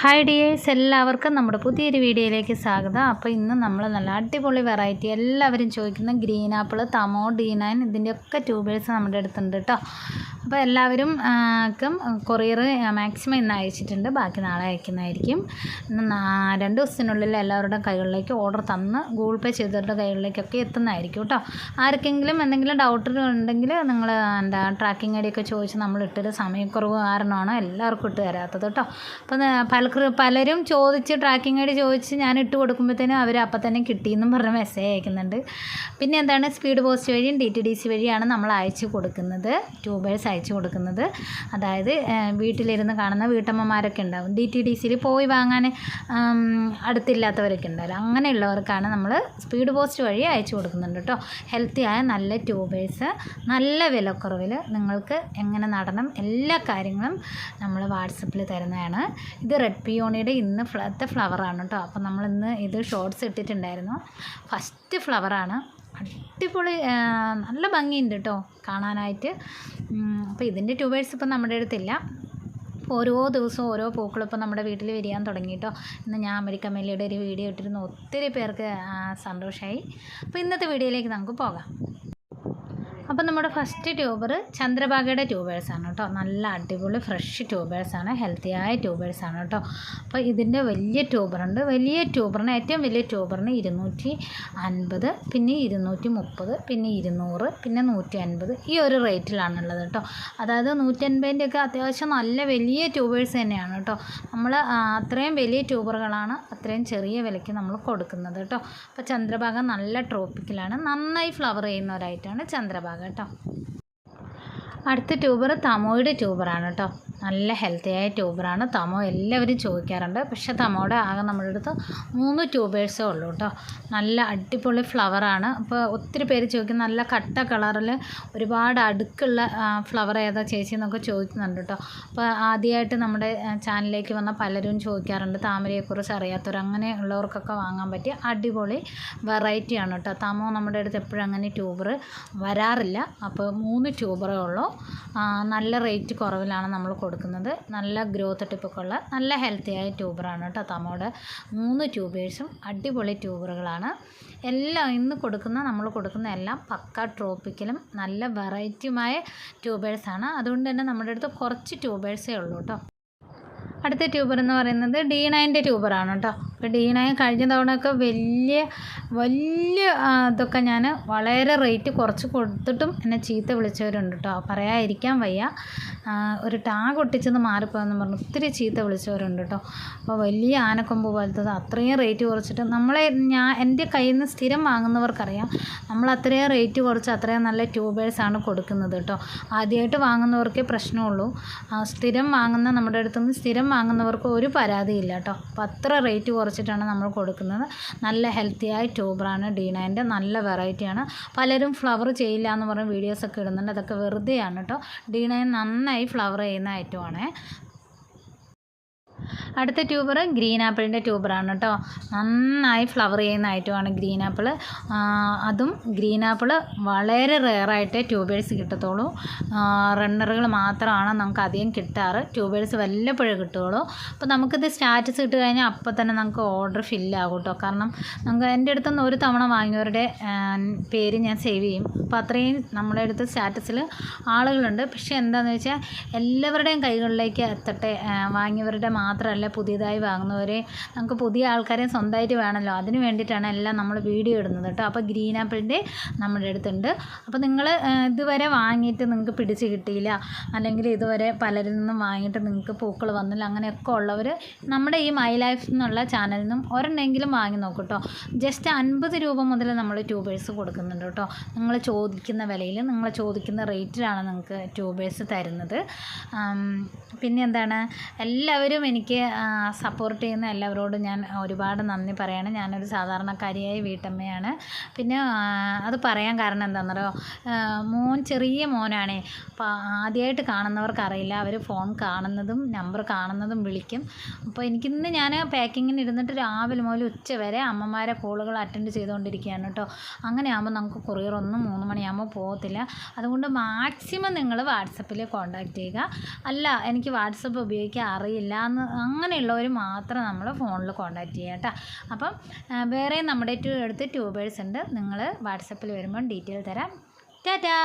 Hi dears എല്ലാവർക്കും നമ്മുടെ പുതിയൊരു വീഡിയോയിലേക്ക് സ്വാഗതം. അപ്പോൾ ഇന്ന് നമ്മൾ നല്ല അടിപൊളി വെറൈറ്റി എല്ലാവരും ചോദിക്കുന്ന ഗ്രീൻ ആപ്പിൾ തമോ ഡീനൈൻ ഇതിന്റെയൊക്കെ ട്യൂബേഴ്സ് നമ്മുടെ അടുത്തുണ്ട് കേട്ടോ. അപ്പോൾ എല്ലാവരും ക്കും കൊറിയർ മാക്സിമം ഇന്ന് അയച്ചിട്ടുണ്ട്. ബാക്കി നാളെ അയക്കുന്നതായിരിക്കും. രണ്ട് ദിവസത്തിനുള്ളിൽ എല്ലാവരുടെയും കൈകളിലേക്ക് ഓർഡർ തന്ന് ഗൂഗിൾ പേ ചെയ്തവരുടെ കൈകളിലേക്കൊക്കെ എത്തുന്നതായിരിക്കും കേട്ടോ. ആർക്കെങ്കിലും എന്തെങ്കിലും ഡൗട്ട് ഉണ്ടെങ്കിൽ നിങ്ങൾ എന്താ ട്രാക്കിംഗ് ഐ ഡി ഒക്കെ ചോദിച്ച് നമ്മൾ ഇട്ടൊരു സമയക്കുറവ് കാരണമാണ് എല്ലാവർക്കും ഇട്ട് തരാത്തത് കേട്ടോ. അപ്പം പലർ പലരും ചോദിച്ച് ട്രാക്കിംഗ് ഐ ഡി ചോദിച്ച് ഞാൻ ഇട്ട് കൊടുക്കുമ്പോഴത്തേനും അവർ അപ്പം തന്നെ കിട്ടിയെന്നും പറഞ്ഞ് മെസ്സേജ് അയക്കുന്നുണ്ട്. പിന്നെ എന്താണ് സ്പീഡ് പോസ്റ്റ് വഴിയും ഡി ടി ഡി സി വഴിയാണ് നമ്മൾ അയച്ചു കൊടുക്കുന്നത്. ട്യൂബേഴ്സ് അയച്ചു കൊടുക്കുന്നത്. അതായത് വീട്ടിലിരുന്ന് കാണുന്ന വീട്ടമ്മമാരൊക്കെ ഉണ്ടാവും. ഡി ടി ഡി സിയിൽ പോയി വാങ്ങാൻ അടുത്തില്ലാത്തവരൊക്കെ ഉണ്ടാവില്ല. അങ്ങനെയുള്ളവർക്കാണ് നമ്മൾ സ്പീഡ് പോസ്റ്റ് വഴി അയച്ചു കൊടുക്കുന്നുണ്ട് കേട്ടോ. ഹെൽത്തി ആയ നല്ല ട്യൂബേഴ്സ് നല്ല വിലക്കുറവിൽ നിങ്ങൾക്ക് എങ്ങനെ നടണം എല്ലാ കാര്യങ്ങളും നമ്മൾ വാട്സപ്പിൽ തരുന്നതാണ്. ഇത് റെഡ് പിയോണിയുടെ ഇന്ന് ഫ്ലത്തെ ഫ്ലവറാണ് കേട്ടോ. അപ്പോൾ നമ്മൾ ഇന്ന് ഇത് ഷോർട്സ് ഇട്ടിട്ടുണ്ടായിരുന്നു. ഫസ്റ്റ് ഫ്ലവറാണ്. അടിപൊളി നല്ല ഭംഗിയുണ്ട് കേട്ടോ കാണാനായിട്ട്. അപ്പോൾ ഇതിന്റെ ട്യൂബേഴ്സ് ഇപ്പം നമ്മുടെ അടുത്തില്ല. ഓരോ ദിവസവും ഓരോ പൂക്കളും ഇപ്പോൾ നമ്മുടെ വീട്ടിൽ വരികയാൻ തുടങ്ങി കേട്ടോ ഇന്ന് ഞാൻ അമേരിക്ക മെല്ലിയുടെ ഒരു വീഡിയോ ഇട്ടിരുന്നു. ഒത്തിരി പേർക്ക് സന്തോഷമായി അപ്പോൾ ഇന്നത്തെ വീഡിയോയിലേക്ക് നമുക്ക് പോകാം. അപ്പോൾ നമ്മുടെ ഫസ്റ്റ് ട്യൂബർ ചന്ദ്രഭാഗയുടെ ട്യൂബേഴ്സാണ് കേട്ടോ. നല്ല അടിപൊളി ഫ്രഷ് ട്യൂബേഴ്സാണ് ഹെൽത്തിയായ ട്യൂബേഴ്സാണ് കേട്ടോ. അപ്പോൾ ഇതിന്റെ വലിയ ട്യൂബറുണ്ട് വലിയ ട്യൂബറിന് ഏറ്റവും വലിയ ട്യൂബറിന് ഇരുന്നൂറ്റി അൻപത് പിന്നെ ഇരുന്നൂറ്റി മുപ്പത് പിന്നെ ഇരുന്നൂറ് പിന്നെ നൂറ്റി അൻപത് ഈ ഒരു റേറ്റിലാണുള്ളത് കേട്ടോ. അതായത് നൂറ്റി അൻപതിന്റെയൊക്കെ അത്യാവശ്യം നല്ല വലിയ ട്യൂബേഴ്സ് തന്നെയാണ് കേട്ടോ. നമ്മൾ അത്രയും വലിയ ട്യൂബറുകളാണ് അത്രയും ചെറിയ വിലയ്ക്ക് നമ്മൾ കൊടുക്കുന്നത് കേട്ടോ. അപ്പോൾ ചന്ദ്രഭാഗം നല്ല ട്രോപ്പിക്കലാണ് നന്നായി ഫ്ലവർ ചെയ്യുന്നവരായിട്ടാണ് ചന്ദ്രഭാഗ കേട്ടോ. അടുത്ത ട്യൂബർ തമോയുടെ ട്യൂബറാണ് കേട്ടോ. നല്ല ഹെൽത്തി ആയ ട്യൂബറാണ് തമോ എല്ലാവരും ചോദിക്കാറുണ്ട്. പക്ഷേ തമോയുടെ ആകെ നമ്മുടെ അടുത്ത് മൂന്ന് ട്യൂബേഴ്സേ ഉള്ളൂ കേട്ടോ. നല്ല അടിപൊളി ഫ്ലവറാണ് അപ്പോൾ ഒത്തിരി പേര് ചോദിക്കും നല്ല കട്ട കളറിൽ ഒരുപാട് അടുക്കുള്ള ഫ്ലവർ ഏതാ ചേച്ചി എന്നൊക്കെ ചോദിക്കുന്നുണ്ട് കേട്ടോ. അപ്പോൾ ആദ്യമായിട്ട് നമ്മുടെ ചാനലിലേക്ക് വന്ന പലരും ചോദിക്കാറുണ്ട്. താമരയെക്കുറിച്ച് അറിയാത്തവർ അങ്ങനെയുള്ളവർക്കൊക്കെ വാങ്ങാൻ പറ്റിയ അടിപൊളി വെറൈറ്റിയാണ് കേട്ടോ. തമോ നമ്മുടെ അടുത്ത് എപ്പോഴും അങ്ങനെ ട്യൂബർ വരാറില്ല. അപ്പോൾ മൂന്ന് ട്യൂബറേ ഉള്ളൂ. നല്ല റേറ്റ് കുറവിലാണ് നമ്മൾ കൊടുക്കുന്നത്. നല്ല ഗ്രോത്ത് ടിപ്പൊക്കെ ഉള്ള നല്ല ആയ ട്യൂബറാണ് കേട്ടോ തമോട്. മൂന്ന് ട്യൂബേഴ്സും അടിപൊളി ട്യൂബറുകളാണ്. എല്ലാം ഇന്ന് കൊടുക്കുന്ന നമ്മൾ കൊടുക്കുന്ന എല്ലാം പക്ക ട്രോപ്പിക്കലും നല്ല വെറൈറ്റിയുമായ ട്യൂബേഴ്സാണ്. അതുകൊണ്ട് തന്നെ നമ്മുടെ അടുത്ത് കുറച്ച് ട്യൂബേഴ്സേ ഉള്ളൂ കേട്ടോ. അടുത്ത ട്യൂബർ എന്ന് പറയുന്നത് ഡി നയന്റെ ട്യൂബറാണ് കേട്ടോ. അപ്പോൾ ഡി നയൻ കഴിഞ്ഞ തവണയൊക്കെ വലിയ വലിയ ഇതൊക്കെ ഞാൻ വളരെ റേറ്റ് കുറച്ച് കൊടുത്തിട്ടും എന്നെ ചീത്ത വിളിച്ചവരുണ്ട് കേട്ടോ. പറയാതിരിക്കാൻ വയ്യ. ഒരു ടാഗ് ഒട്ടിച്ചെന്ന് മാറിപ്പോയെന്ന് പറഞ്ഞു ഒത്തിരി ചീത്ത വിളിച്ചവരുണ്ട് കേട്ടോ. അപ്പോൾ വലിയ ആനക്കൊമ്പ് പോലത്തത് അത്രയും റേറ്റ് കുറച്ചിട്ട് നമ്മളെ ഞാൻ എന്റെ കയ്യിൽ നിന്ന് സ്ഥിരം വാങ്ങുന്നവർക്കറിയാം. നമ്മൾ അത്രയും റേറ്റ് കുറച്ച് അത്രയും നല്ല ട്യൂബേഴ്സാണ് കൊടുക്കുന്നത് കേട്ടോ. ആദ്യമായിട്ട് വാങ്ങുന്നവർക്കേ പ്രശ്നമുള്ളൂ. സ്ഥിരം വാങ്ങുന്ന നമ്മുടെ അടുത്തുനിന്ന് സ്ഥിരം വാങ്ങുന്നവർക്ക് ഒരു പരാതിയില്ല കേട്ടോ. അപ്പോൾ അത്ര റേറ്റ് കുറച്ചിട്ടാണ് നമ്മൾ കൊടുക്കുന്നത്. നല്ല ഹെൽത്തിയായ ട്യൂബറാണ് ഡി നയന്റെ നല്ല വെറൈറ്റിയാണ് പലരും ഫ്ലവർ ചെയ്യില്ല എന്ന് പറഞ്ഞ് വീഡിയോസൊക്കെ ഇടുന്നുണ്ട്. അതൊക്കെ വെറുതെയാണ് കേട്ടോ. ഡി നയൻ നന്നായി ഫ്ലവർ ചെയ്യുന്ന ഐറ്റമാണ് അടുത്ത ട്യൂബർ ഗ്രീൻ ആപ്പിളിന്റെ ട്യൂബറാണ് കേട്ടോ. നന്നായി ഫ്ലവർ ചെയ്യുന്ന ഐറ്റമാണ് ഗ്രീൻ ആപ്പിൾ അതും ഗ്രീൻ ആപ്പിൾ വളരെ റെയറായിട്ടേ ട്യൂബേഴ്സ് കിട്ടത്തുള്ളൂ. റണ്ണറുകൾ മാത്രമാണ് നമുക്ക് അധികം കിട്ടാറ്. ട്യൂബേഴ്സ് വല്ലപ്പോഴേ കിട്ടുകയുള്ളൂ. അപ്പോൾ നമുക്കിത് സ്റ്റാറ്റസ് ഇട്ട് കഴിഞ്ഞാൽ അപ്പോൾ തന്നെ നമുക്ക് ഓർഡർ ഫില്ലാകും കേട്ടോ. കാരണം നമുക്ക് എന്റെ അടുത്തുനിന്ന് ഒരു തവണ വാങ്ങിയവരുടെ പേര് ഞാൻ സേവ് ചെയ്യും. അപ്പോൾ അത്രയും നമ്മുടെ അടുത്ത് സ്റ്റാറ്റസിൽ ആളുകളുണ്ട്. പക്ഷേ എന്താണെന്ന് വെച്ചാൽ എല്ലാവരുടെയും കൈകളിലേക്ക് എത്തട്ടെ വാങ്ങിയവരുടെ വാങ്ങിയവരുടെ മാത്രമല്ല പുതിയതായി വാങ്ങുന്നവരെ നമുക്ക് പുതിയ ആൾക്കാരെ സ്വന്തമായിട്ട് വേണമല്ലോ. അതിന് വേണ്ടിയിട്ടാണ് എല്ലാം നമ്മൾ വീഡിയോ ഇടുന്നത് കേട്ടോ. അപ്പോൾ ഗ്രീൻ ആപ്പിളിന്റെ നമ്മുടെ അടുത്തുണ്ട്. അപ്പോൾ നിങ്ങൾ ഇതുവരെ വാങ്ങിയിട്ട് നിങ്ങൾക്ക് പിടിച്ച് കിട്ടിയില്ല. അല്ലെങ്കിൽ ഇതുവരെ പലരിൽ നിന്നും വാങ്ങിയിട്ട് നിങ്ങൾക്ക് പൂക്കൾ വന്നില്ല. അങ്ങനെയൊക്കെ ഉള്ളവർ നമ്മുടെ ഈ മൈ ലൈഫ് എന്നുള്ള ചാനലിൽ നിന്നും ഒരെണ്ണെങ്കിലും വാങ്ങി നോക്കും കേട്ടോ. ജസ്റ്റ് അൻപത് രൂപ മുതൽ നമ്മൾ ട്യൂബേഴ്സ് കൊടുക്കുന്നുണ്ട് കേട്ടോ. നിങ്ങൾ ചോദിക്കുന്ന വിലയിൽ നിങ്ങൾ ചോദിക്കുന്ന റേറ്റിലാണ് നിങ്ങൾക്ക് ട്യൂബേഴ്സ് തരുന്നത്. പിന്നെ എന്താണ്? എല്ലാവരും എനിക്ക് സപ്പോർട്ട് ചെയ്യുന്ന എല്ലാവരോടും ഞാൻ ഒരുപാട് നന്ദി പറയാണ്. ഞാനൊരു സാധാരണക്കാരിയായ വീട്ടമ്മയാണ്. പിന്നെ അത് പറയാൻ കാരണം എന്താണെന്നറിയോ മോൻ ചെറിയ മോനാണ്. അപ്പോൾ ആദ്യമായിട്ട് കാണുന്നവർക്ക് അറിയില്ല അവർ ഫോൺ കാണുന്നതും നമ്പർ കാണുന്നതും വിളിക്കും. അപ്പോൾ എനിക്കിന്ന് ഞാൻ പാക്കിങ്ങിന് ഇരുന്നിട്ട് രാവിലെ മുതൽ ഉച്ച വരെ അമ്മമാരെ കോളുകൾ അറ്റൻഡ് ചെയ്തുകൊണ്ടിരിക്കുകയാണ് കേട്ടോ അങ്ങനെയാകുമ്പോൾ നമുക്ക് കൊറിയർ ഒന്നും മൂന്ന് മണിയാകുമ്പോൾ പോകത്തില്ല. അതുകൊണ്ട് മാക്സിമം നിങ്ങൾ വാട്സപ്പിൽ കോൺടാക്റ്റ് ചെയ്യുക. അല്ല എനിക്ക് വാട്സപ്പ് ഉപയോഗിക്കാൻ അറിയില്ല എന്ന് അങ്ങനെയുള്ളവർ മാത്രം നമ്മൾ ഫോണിൽ കോൺടാക്റ്റ് ചെയ്യുക കേട്ടോ അപ്പം വേറെ നമ്മുടെ അടുത്ത് ട്യൂബേഴ്സ് ഉണ്ട്. നിങ്ങൾ വാട്സപ്പിൽ വരുമ്പം ഡീറ്റെയിൽ തരാം. ടാറ്റാ